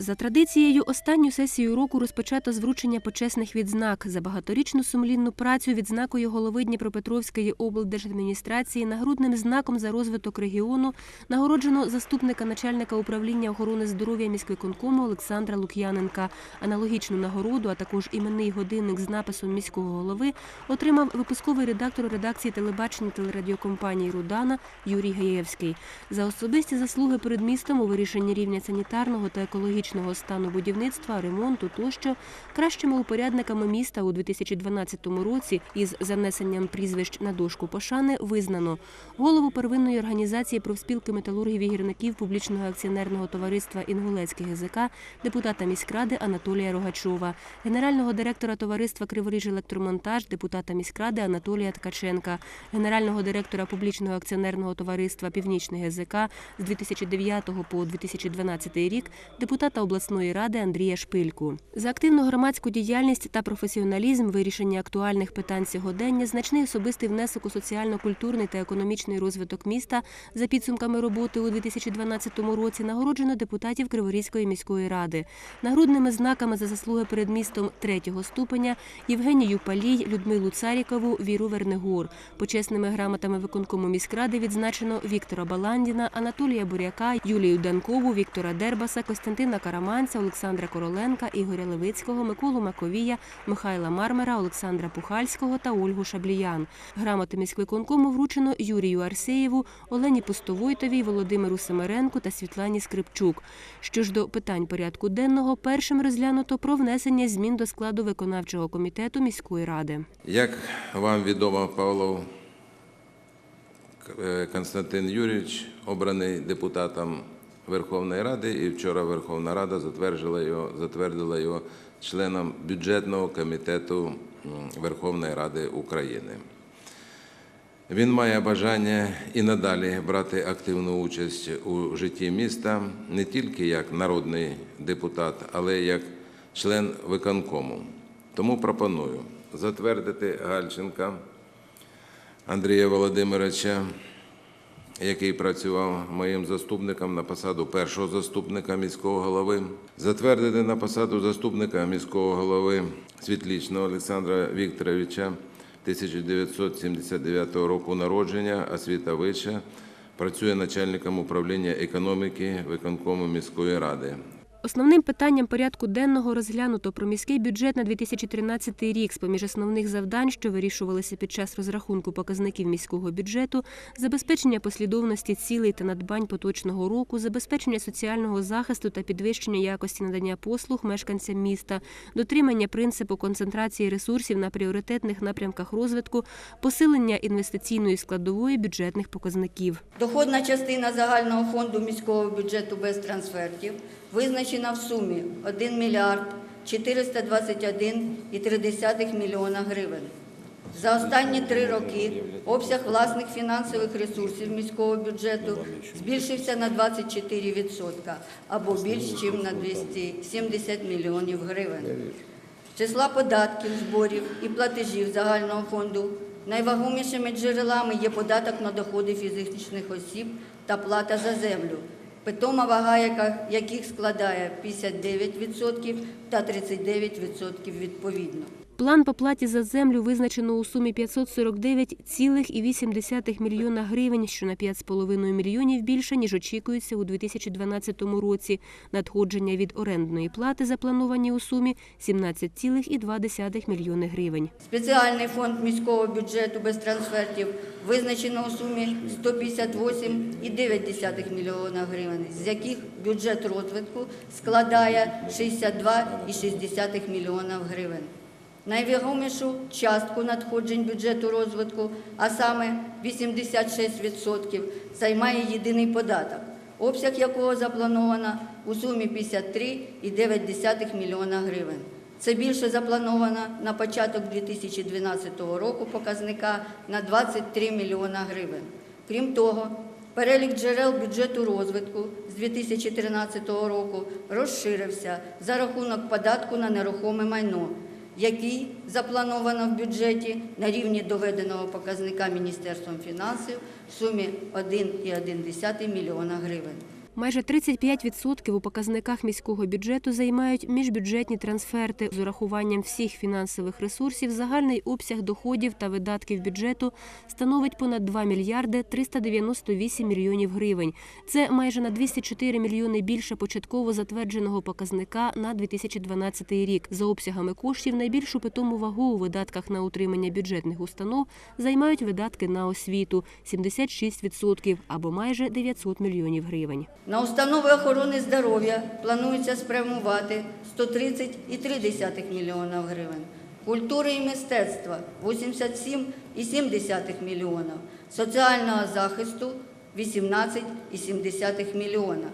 За традицією, останню сесію року розпочато з вручення почесних відзнак за багаторічну сумлінну працю відзнакою голови Дніпропетровської облдержадміністрації нагрудним знаком за розвиток регіону нагороджено заступника начальника управління охорони здоров'я міськвиконкому Олександра Лук'яненка. Аналогічну нагороду, а також іменний годинник з написом міського голови отримав випусковий редактор редакції телебачення телерадіокомпанії Рудана Юрій Гаєвський. За особисті заслуги перед містом у вирішенні рівня санітарного та екологічного стану будівництва, ремонту тощо кращими упорядниками міста у 2012 році із занесенням прізвищ на дошку пошани визнано. Голову первинної організації профспілки металургів і гірників публічного акціонерного товариства Інгулецький ГЗК, депутата міськради Анатолія Рогачова, генерального директора товариства Криворіж електромонтаж, депутата міськради Анатолія Ткаченка, генерального директора публічного акціонерного товариства Північний ГЗК з 2009 по 2012 рік, депутата обласної ради Андрія Шпильку. За активну громадську діяльність та професіоналізм вирішення актуальних питань сьогодення, значний особистий внесок у соціально-культурний та економічний розвиток міста за підсумками роботи у 2012 році нагороджено депутатів Криворізької міської ради. Нагрудними знаками за заслуги перед містом третього ступеня Євгенію Палій, Людмилу Царікову, Віру Вернегор. Почесними грамотами виконкому міськради відзначено Віктора Баландіна, Анатолія Буряка, Юлію Данкову, Віктора Дербаса, Костянтина Караманця, Олександра Короленка, Ігоря Левицького, Миколу Маковія, Михайла Мармера, Олександра Пухальського та Ольгу Шабліян. Грамоти міськвиконкому вручено Юрію Арсеєву, Олені Пустовойтовій, Володимиру Семеренку та Світлані Скрипчук. Що ж до питань порядку денного, першим розглянуто про внесення змін до складу виконавчого комітету міської ради. Як вам відомо, Павлов е, Константин Юрійович обраний депутатом Верховної Ради, і вчора Верховна Рада затвердила його, затвердила його членом бюджетного комітету Верховної Ради України. Він має бажання і надалі брати активну участь у житті міста не тільки як народний депутат, але й як член виконкому. Тому пропоную затвердити Гальченка Андрія Володимировича, який працював моїм заступником на посаду першого заступника міського голови, затвердити на посаду заступника міського голови Світлічного Олександра Вікторовича 1979 року народження, освіта вища, працює начальником управління економіки виконкому міської ради. Основним питанням порядку денного розглянуто про міський бюджет на 2013 рік. З поміж основних завдань, що вирішувалися під час розрахунку показників міського бюджету, забезпечення послідовності цілей та надбань поточного року, забезпечення соціального захисту та підвищення якості надання послуг мешканцям міста, дотримання принципу концентрації ресурсів на пріоритетних напрямках розвитку, посилення інвестиційної складової бюджетних показників. Доходна частина загального фонду міського бюджету без трансфертів визначена в сумі 1 мільярд 421,3 мільйона гривень. За останні три роки обсяг власних фінансових ресурсів міського бюджету збільшився на 24% або більш ніж на 270 мільйонів гривень. Числа податків, зборів і платежів загального фонду найвагомішими джерелами є податок на доходи фізичних осіб та плата за землю, питома вага яких складає 59% та 39% відповідно. План по платі за землю визначено у сумі 549,8 мільйона гривень, що на 5,5 мільйонів більше, ніж очікується у 2012 році. Надходження від орендної плати заплановані у сумі 17,2 мільйони гривень. Спеціальний фонд міського бюджету без трансфертів визначено у сумі 158,9 мільйона гривень, з яких бюджет розвитку складає 62,6 мільйона гривень. Найвагомішу частку надходжень бюджету розвитку, а саме 86%, займає єдиний податок, обсяг якого заплановано у сумі 53,9 мільйона гривень. Це більше заплановано на початок 2012 року показника на 23 мільйона гривень. Крім того, перелік джерел бюджету розвитку з 2013 року розширився за рахунок податку на нерухоме майно, який заплановано в бюджеті на рівні доведеного показника Міністерством фінансів в сумі 1,1 мільйона гривень. Майже 35% у показниках міського бюджету займають міжбюджетні трансферти. З урахуванням всіх фінансових ресурсів загальний обсяг доходів та видатків бюджету становить понад 2 мільярди 398 мільйонів гривень. Це майже на 204 мільйони більше початково затвердженого показника на 2012 рік. За обсягами коштів найбільшу питому вагу у видатках на утримання бюджетних установ займають видатки на освіту 76% або майже 900 мільйонів гривень. На установи охорони здоров'я планується спрямувати 130,3 мільйона гривень. Культури і мистецтва 87,7 мільйона. Соціального захисту 18,7 мільйона.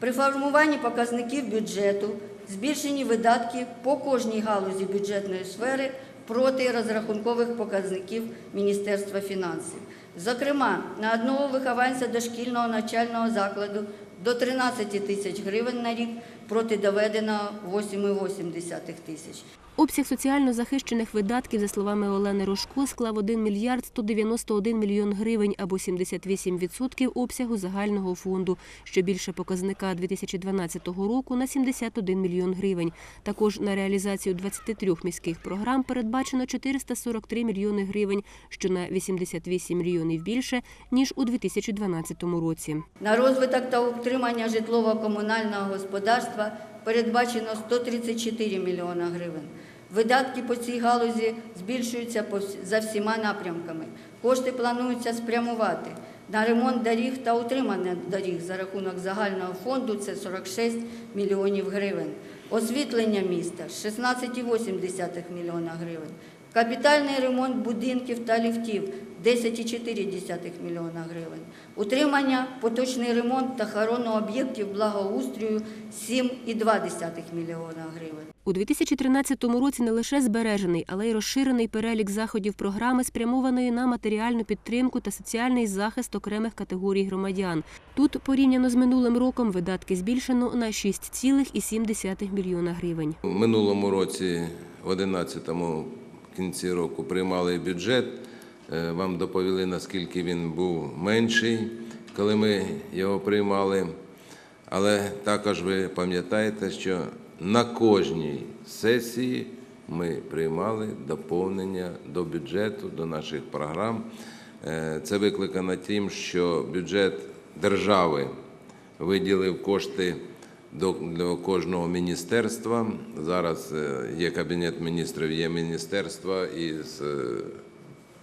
При формуванні показників бюджету збільшені видатки по кожній галузі бюджетної сфери проти розрахункових показників Міністерства фінансів. Зокрема, на одного вихованця дошкільного навчального закладу до 13 тисяч гривень на рік проти доведеного 8,8 тисяч. Обсяг соціально захищених видатків, за словами Олени Рожко, склав 1 мільярд 191 мільйон гривень або 78% обсягу загального фонду, що більше показника 2012 року на 71 мільйон гривень. Також на реалізацію 23 міських програм передбачено 443 мільйони гривень, що на 88 мільйонів більше, ніж у 2012 році. На розвиток та утримання житлово-комунального господарства передбачено 134 мільйона гривень. Видатки по цій галузі збільшуються за всіма напрямками. Кошти планується спрямувати на ремонт доріг та утримання доріг за рахунок загального фонду це 46 мільйонів гривень. Освітлення міста 16,8 мільйона гривень. Капітальний ремонт будинків та ліфтів 10,4 мільйона гривень. Утримання, поточний ремонт та охорону об'єктів благоустрою 7,2 мільйона гривень. У 2013 році не лише збережений, але й розширений перелік заходів програми, спрямованої на матеріальну підтримку та соціальний захист окремих категорій громадян. Тут порівняно з минулим роком видатки збільшено на 6,7 мільйона гривень. У минулому році, в 11-му кінці року, приймали бюджет. Е, Вам доповіли, наскільки він був менший, коли ми його приймали. Але також ви пам'ятаєте, що на кожній сесії ми приймали доповнення до бюджету, до наших програм. Е, Це викликано тим, що бюджет держави виділив кошти до, кожного міністерства. Зараз е, є кабінет міністрів, є міністерства із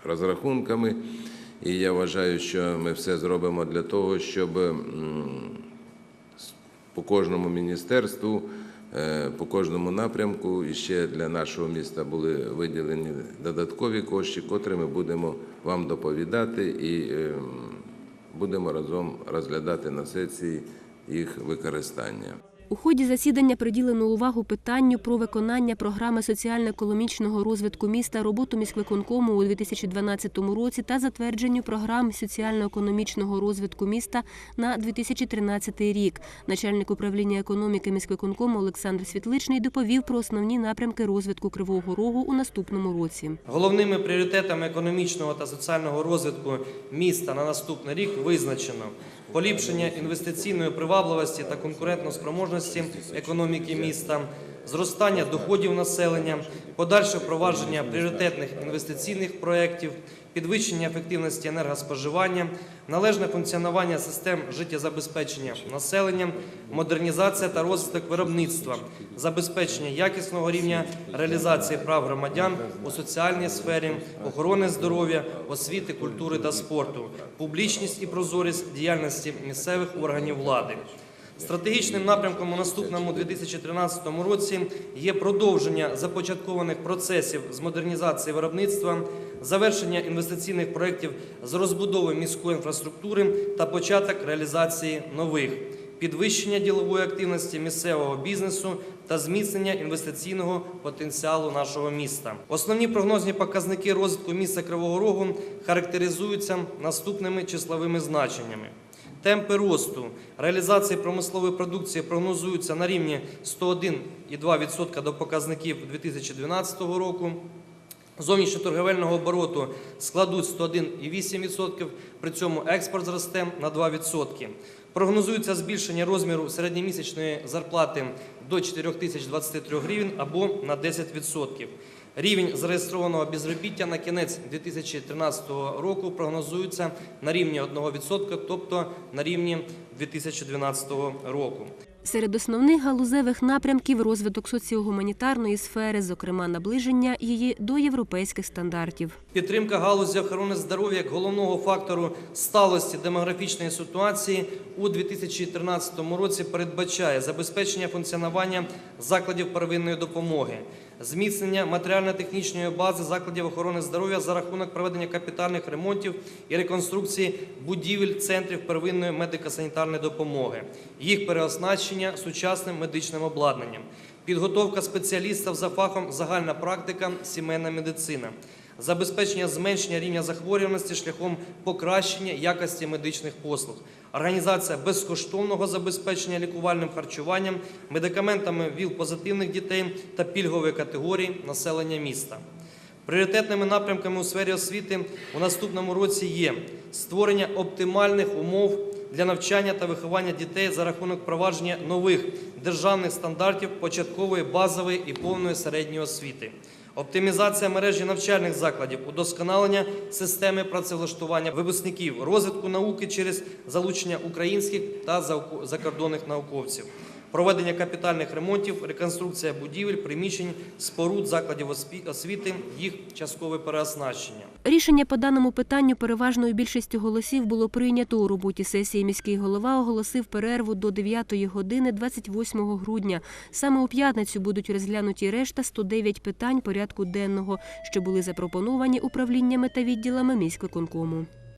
розрахунками. І я вважаю, що ми все зробимо для того, щоб по кожному міністерству, е, по кожному напрямку і ще для нашого міста були виділені додаткові кошти, котрі ми будемо вам доповідати і е, будемо разом розглядати на сесії їх використання. У ході засідання приділено увагу питанню про виконання програми соціально-економічного розвитку міста, роботу міськвиконкому у 2012 році та затвердженню програм соціально-економічного розвитку міста на 2013 рік. Начальник управління економіки міськвиконкому Олександр Світличний доповів про основні напрямки розвитку Кривого Рогу у наступному році. Головними пріоритетами економічного та соціального розвитку міста на наступний рік визначено поліпшення інвестиційної привабливості та конкурентноспроможності економіки міста, зростання доходів населення, подальше впровадження пріоритетних інвестиційних проєктів, підвищення ефективності енергоспоживання, належне функціонування систем життєзабезпечення населення, модернізація та розвиток виробництва, забезпечення якісного рівня реалізації прав громадян у соціальній сфері, охорони здоров'я, освіти, культури та спорту, публічність і прозорість діяльності місцевих органів влади. Стратегічним напрямком у наступному 2013 році є продовження започаткованих процесів з модернізації виробництва, завершення інвестиційних проєктів з розбудови міської інфраструктури та початок реалізації нових, підвищення ділової активності місцевого бізнесу та зміцнення інвестиційного потенціалу нашого міста. Основні прогнозні показники розвитку міста Кривого Рогу характеризуються наступними числовими значеннями. Темпи росту реалізації промислової продукції прогнозуються на рівні 101,2% до показників 2012 року. Зовнішньоторговельного обороту складуть 101,8%, при цьому експорт зросте на 2%. Прогнозується збільшення розміру середньомісячної зарплати до 4023 гривень або на 10%. Рівень зареєстрованого безробіття на кінець 2013 року прогнозується на рівні 1%, тобто на рівні 2012 року. Серед основних галузевих напрямків розвиток соціогуманітарної сфери, зокрема наближення її до європейських стандартів. Підтримка галузі охорони здоров'я як головного фактору сталості демографічної ситуації у 2013 році передбачає забезпечення функціонування закладів первинної допомоги, зміцнення матеріально-технічної бази закладів охорони здоров'я за рахунок проведення капітальних ремонтів і реконструкції будівель центрів первинної медико-санітарної допомоги, їх переоснащення сучасним медичним обладнанням, підготовка спеціалістів за фахом загальна практика, сімейна медицина забезпечення зменшення рівня захворюваності шляхом покращення якості медичних послуг, організація безкоштовного забезпечення лікувальним харчуванням, медикаментами ВІЛ-позитивних дітей та пільгової категорії населення міста. Пріоритетними напрямками у сфері освіти у наступному році є створення оптимальних умов для навчання та виховання дітей за рахунок впровадження нових державних стандартів початкової, базової і повної середньої освіти, оптимізація мережі навчальних закладів, удосконалення системи працевлаштування випускників, розвитку науки через залучення українських та закордонних науковців. Проведення капітальних ремонтів, реконструкція будівель, приміщень, споруд закладів осві- освіти, їх часткове переоснащення. Рішення по даному питанню переважною більшістю голосів було прийнято у роботі сесії. Міський голова оголосив перерву до 9 години 28 грудня. Саме у п'ятницю будуть розглянуті решта 109 питань порядку денного, що були запропоновані управліннями та відділами міськвиконкому.